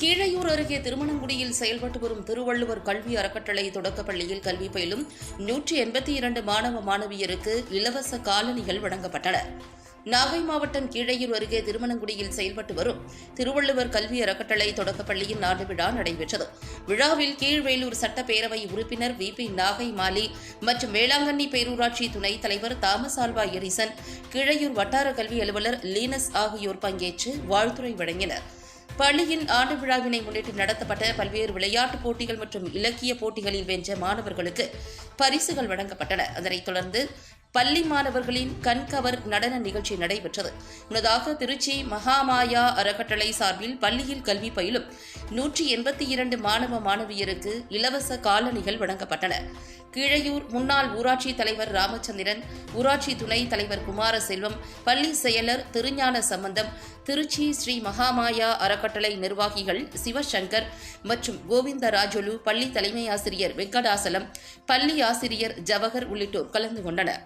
கீழையூர் அருகே திருமணங்குடியில் செயல்பட்டு வரும் திருவள்ளுவர் கல்வி அறக்கட்டளை தொடக்கப்பள்ளியில் கல்வி பயிலும் நூற்றி எண்பத்தி இரண்டு மாணவ மாணவியருக்கு இலவச காலணிகள் வழங்கப்பட்டன. நாகை மாவட்டம் கீழையூர் அருகே திருமணங்குடியில் செயல்பட்டு வரும் திருவள்ளுவர் கல்வி அறக்கட்டளை தொடக்கப்பள்ளியின் ஆண்டு விழா நடைபெற்றது. விழாவில் கீழ்வேலூர் சட்டப்பேரவை உறுப்பினர் வி. பி. நாகை மாலி மற்றும் வேளாங்கண்ணி பேரூராட்சி துணைத் தலைவர் தாமஸ் ஆல்வா எரிசன் கீழையூர் வட்டார கல்வி அலுவலர் லீனஸ் ஆகியோர் பங்கேற்று வாழ்த்துரை வழங்கினர். பள்ளியின் ஆண்டு விழாவினை முன்னிட்டு நடத்தப்பட்ட பல்வேறு விளையாட்டுப் போட்டிகள் மற்றும் இலக்கிய போட்டிகளில் வென்ற மாணவர்களுக்கு பரிசுகள் வழங்கப்பட்டன. அதனைத் தொடர்ந்து பள்ளி மாணவர்களின் கண்கவர் நடன நிகழ்ச்சி நடைபெற்றது. முன்னதாக திருச்சி மகாமாயா அறக்கட்டளை சார்பில் பள்ளியில் கல்வி பயிலும் நூற்றி எண்பத்தி இரண்டு மாணவ மாணவியருக்கு இலவச காலணிகள் வழங்கப்பட்டன. கீழையூர் முன்னாள் ஊராட்சி தலைவர் ராமச்சந்திரன் ஊராட்சி துணைத் தலைவர் குமாரசெல்வம் பள்ளி செயலர் திருஞான சம்பந்தம் திருச்சி ஸ்ரீ மகாமாயா அறக்கட்டளை நிர்வாகிகள் சிவசங்கர் மற்றும் கோவிந்தராஜுலு பள்ளி தலைமை ஆசிரியர் வெங்கடாசலம் பள்ளி ஆசிரியர் ஜவஹர் உள்ளிட்டோர் கலந்து கொண்டனர்.